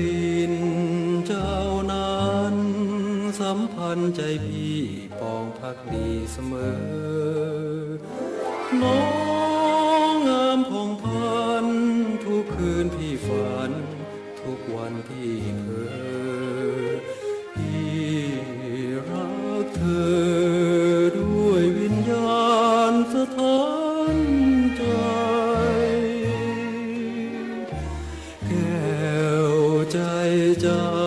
ลิ่นเจ้านั้น สัมพันธ์ใจพี่ปองพักดีเสมอน้อง จ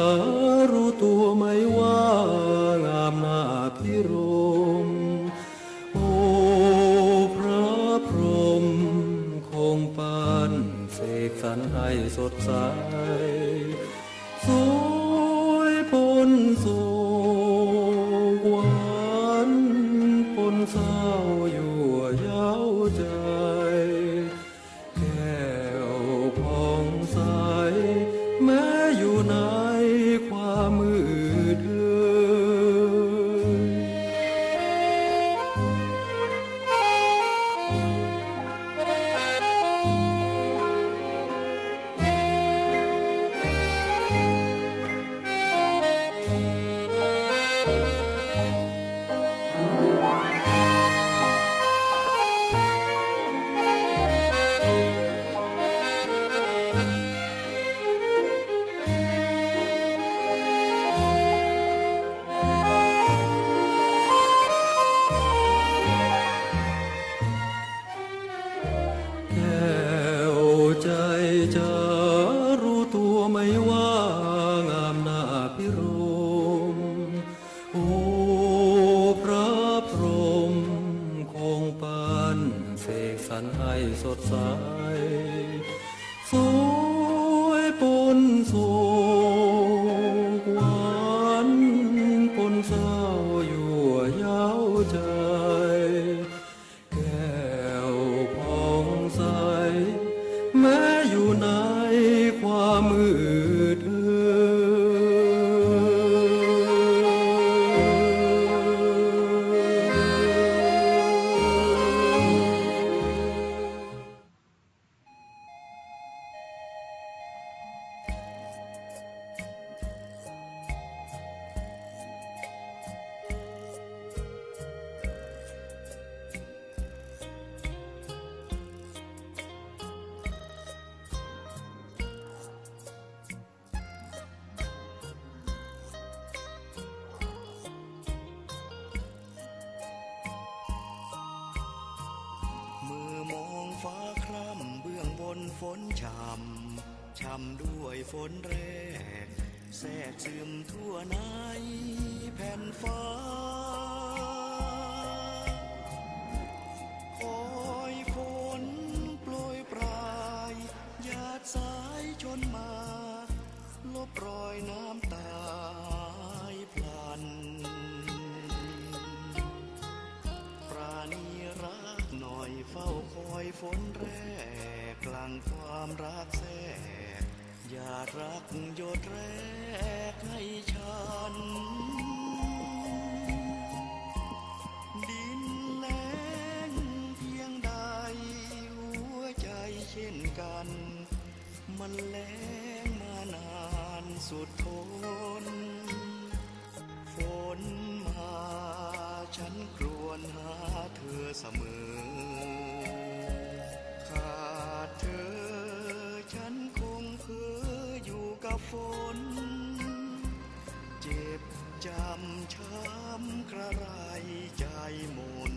กสรให้สดใส สวยปนสุขหวานปนเศร้าอยู่ยาวใจ ฝนช่ำช่ำด้วยฝนแรก แทรกซึมทั่วในแผ่นฟ้า รักแทรกอย่ารักหยดแรกให้ฉัน ดินแล้งเพียงใดหัวใจเช่นกัน มันแล้งมานานสุดทน ฝนมาฉันกรวนหาเธอเสมอำกระไรใจมน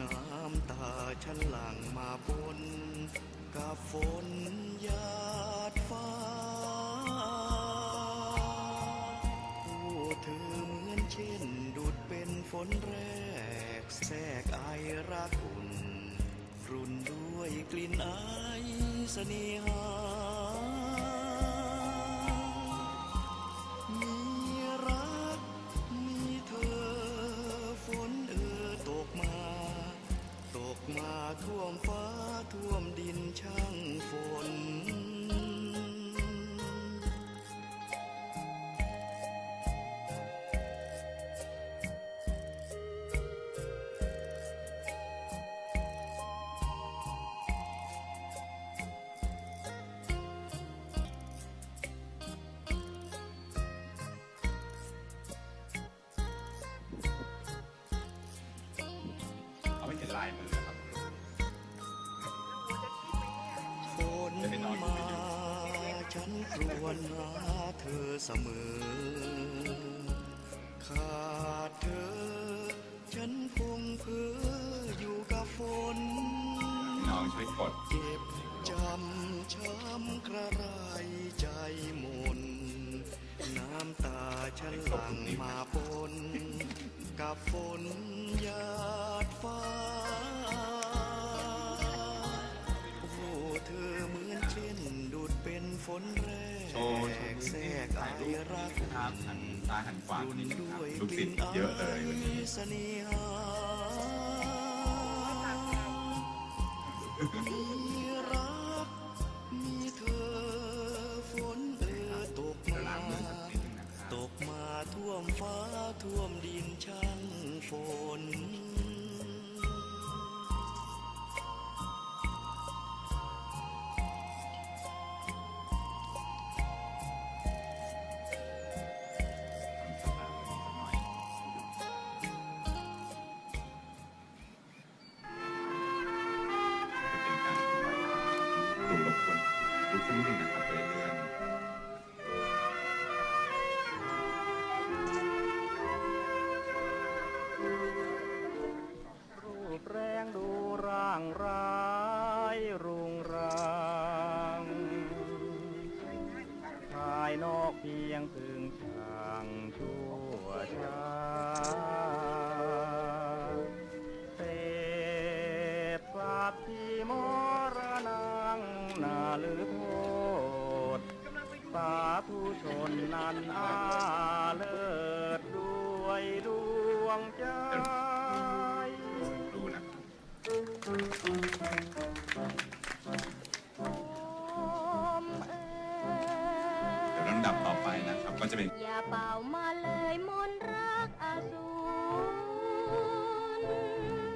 น้ำตาฉันหลั่งมาปนกับฝนหยาดฟ้าผู้เธอเหมือนเช่นดุดเป็นฝนแรก แทรกไอรักอุ่น รุนด้วยกลิ่นไอเสน่หา ลายมือครับฝนมาฉันครวญหาเธอเสมอ ขาดเธอ ฉันคงเพ้ออยู่กับฝนพี่น้องช่วยกดเจ็บจำช้ำกระไรใจหมนน้ำตาฉันหลั่งมาปนกับฝนหยา รักครับหันซ้ายหันขวานิดนึงครับด้วยลูกศิษย์เยอะเลยวันนี้เสน่หา เป็นการครูรบกวนลุกขึ้นนิดนึงนะครับไปเรื่อยรูปแรงดูร่างร้ายรุงรังภายนอกเพียงถึงชา ธุชนนั้นอาเลิศด้วยดวงใจเดี๋ยวลำดับต่อไปนะครับ ก็จะเป็อย่าเป่ามาเลยมนรักอสูร